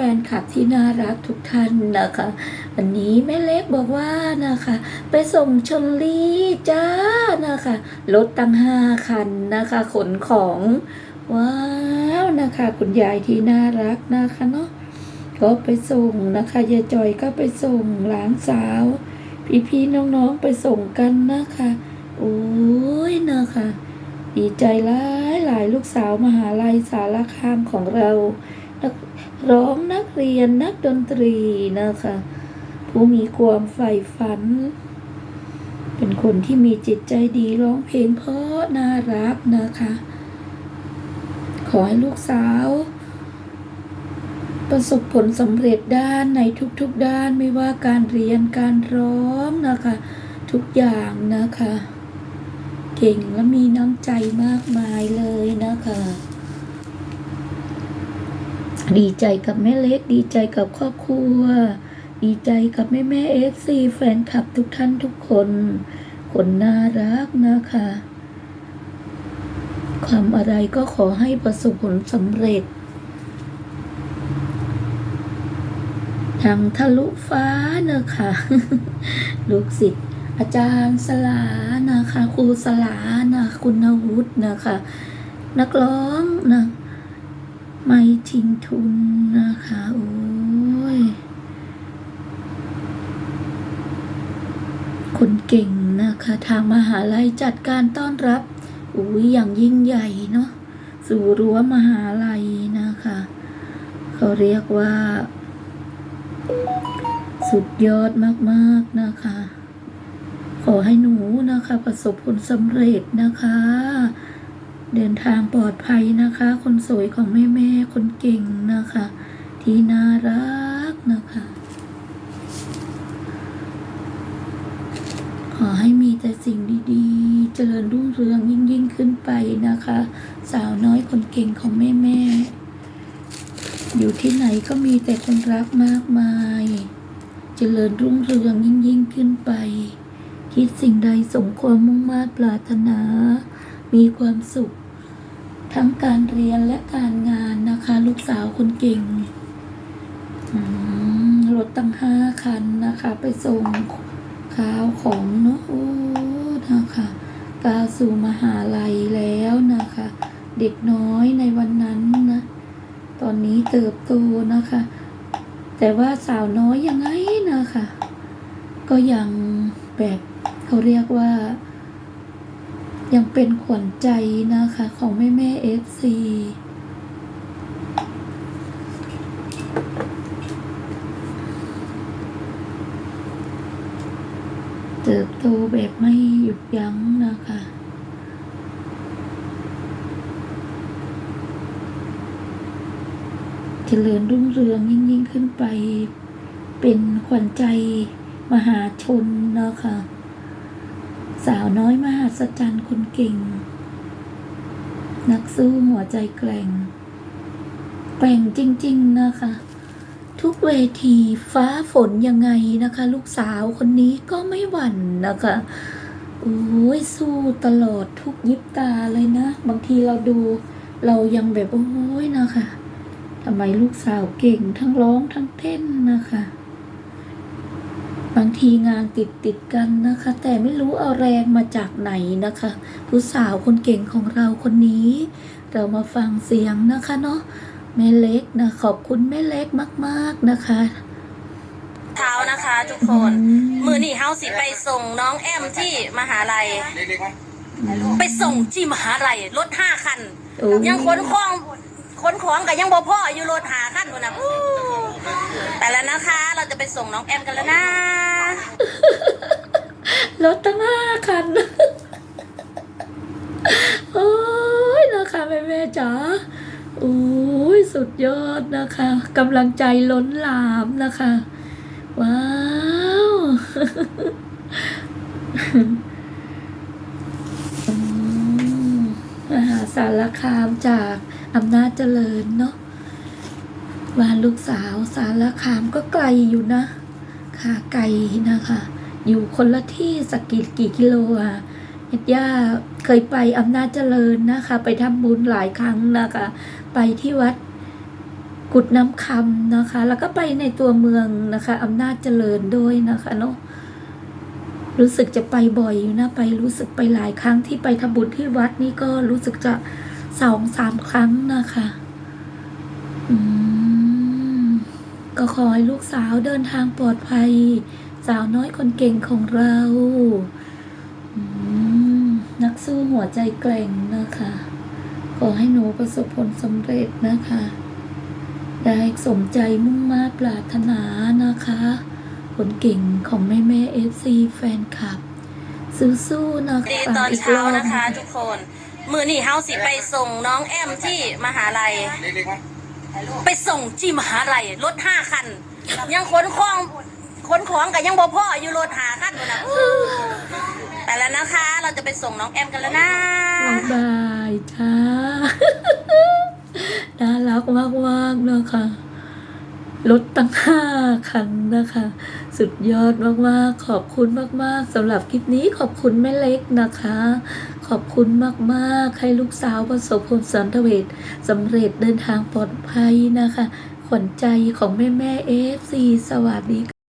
แฟนคลับที่น่ารักทุกท่านนะคะ วันนี้แม่เล็กบอกว่านะคะ ไปส่งชนลีจ้านะคะรถตั้งห้าคันนะคะ ขนของว้าวนะคะ คุณยายที่น่ารักนะคะเนาะก็ไปส่งนะคะยายจอยก็ไปส่งหลานสาว พี่ๆน้องๆไปส่งกันนะคะโอ้ยนะคะดีใจหลายหลายลูกสาวมหาลัยสารคามของเรา ร้องนักเรียนนักดนตรีนะคะ ผู้มีความใฝ่ฝัน เป็นคนที่มีจิตใจดีร้องเพลงเพราะน่ารักนะคะ ขอให้ลูกสาว ประสบผลสำเร็จด้านในทุกๆด้านไม่ว่าการเรียนการร้องนะคะ ทุกอย่างนะคะ เก่งและมีน้ำใจมากมายเลยนะคะ ดีใจกับแม่เล็ก ดีใจกับครอบครัว ดีใจกับแม่แม่เอฟซีแฟนคลับทุกท่านทุกคน คนน่ารักนะคะ ความอะไรก็ขอให้ประสบผลสำเร็จ ทางทะลุฟ้านะคะลูกศิษย์อาจารย์สลานะคะ ครูสลานะคุณวุฒินะคะ นักร้องนะ ไม่ทิ้งทุนนะคะ โอ้ย คนเก่งนะคะ ทางมหาลัยจัดการต้อนรับอุ้ยอย่างยิ่งใหญ่เนาะสู่รั้วมหาลัยนะคะ เขาเรียกว่า สุดยอดมากๆนะคะ ขอให้หนูนะคะ ประสบผลสำเร็จนะคะ เดินทางปลอดภัยนะคะ คนสวยของแม่แม่คนเก่งนะคะ ที่น่ารักนะคะ ขอให้มีแต่สิ่งดีๆ เจริญรุ่งเรืองยิ่งยิ่งขึ้นไปนะคะ สาวน้อยคนเก่งของแม่แม่อยู่ที่ไหนก็มีแต่คนรักมากมายเจริญรุ่งเรืองยิ่งยิ่งขึ้นไป คิดสิ่งใดสมความมุ่งมา่ปรารถนา มีความสุข ทั้งการเรียนและการงานนะคะ ลูกสาวคนเก่งรถตั้งห้าคันนะคะ ไปส่งข้าวของเนาะโอ้นะคะกาวสู่มหาลัยแล้วนะคะ เด็กน้อยในวันนั้นนะตอนนี้เติบโตนะคะ แต่ว่าสาวน้อยยังไงนะคะ ก็ยังแบบเขาเรียกว่า ยังเป็นขวัญใจนะคะของแม่แม่เอฟซีเติบโตแบบไม่หยุดยั้งนะคะเจริญรุ่งเรืองยิ่งยิ่งขึ้นไป เป็นขวัญใจมหาชนนะคะ สาวน้อยมหัศจรรย์คนเก่ง นักสู้หัวใจแกร่ง แกร่งจริง ๆ นะคะ ทุกเวทีฟ้าฝนยังไงนะคะ ลูกสาวคนนี้ก็ไม่หวั่นนะคะโอ้ยสู้ตลอดทุกยิบตาเลยนะ บางทีเราดูเรายังแบบโอ้ยนะคะทำไมลูกสาวเก่งทั้งร้องทั้งเต้นนะคะ บางทีงานติดติดๆกันนะคะ แต่ไม่รู้เอาแรงมาจากไหนนะคะ ผู้สาวคนเก่งของเราคนนี้ เรามาฟังเสียงนะคะเนาะแม่เล็กนะขอบคุณแม่เล็กมาก ๆนะคะเช้านะคะทุกคน มือนี่เฮาสิไปส่งน้องแอมที่มหาลัย ไปส่งที่มหาลัยรถห้าคันโอ้ยังขนของขนของกับยังบ่พ่ออยู่รถหาคันคนนะ อู้แต่แล้วนะคะ เราจะไปส่งน้องแอมกันแล้วนะรถตั้งห้าคัน โอ้ยนะคะแม่แม่ๆจ๋าโอ้ยสุดยอดนะคะกำลังใจล้นหลามนะคะ ว้าว มหาสารคามจากอำนาจเจริญเนาะ วานลูกสาวสารคามก็ไกลอยู่นะ ค่ะไกลนะคะ อยู่คนละที่สักกี่กี่กิโลอะย่าเคยไปอำนาจเจริญนะคะ ไปทำบุญหลายครั้งนะคะ ไปที่วัดกุดน้ำคำนะคะ แล้วก็ไปในตัวเมืองนะคะอำนาจเจริญด้วยนะคะเนาะรู้สึกจะไปบ่อยอยู่นะไปรู้สึกไปหลายครั้งที่ไปทำบุญที่วัดนี่ก็รู้สึกจะสองสามครั้งนะคะ อืม ก็ขอให้ลูกสาวเดินทางปลอดภัย สาวน้อยคนเก่งของเราอืมนักสู้หัวใจแกร่งนะคะ ขอให้หนูประสบผลสำเร็จนะคะ ได้สมใจมุ่งมา่ปรารถนานะคะ คนเก่งของแม่แม่เอฟซีแฟนคลับสู้ๆนะคะดีตอนเช้านะคะ ทุกคน มือนี่เฮาสิไปส่งน้องแอมที่มหาลัย ไปส่งที่มหาลัยรถห้าคัน ยังขนของขนของกับยังบ่พ่ออยู่รถหาคันอยู่นะแต่แล้วนะคะ เราจะไปส่งน้องแอมกันแล้วนะ บ๊ายบายจ้า รถตั้งห้าคันนะคะ สุดยอดมากๆ ขอบคุณมากๆสำหรับคลิปนี้ขอบคุณแม่เล็กนะคะ ขอบคุณมากๆ ให้ลูกสาวประสบผลสำเร็จสำเร็จเดินทางปลอดภัยนะคะ ขวัญใจของแม่แม่เอฟซีสวัสดี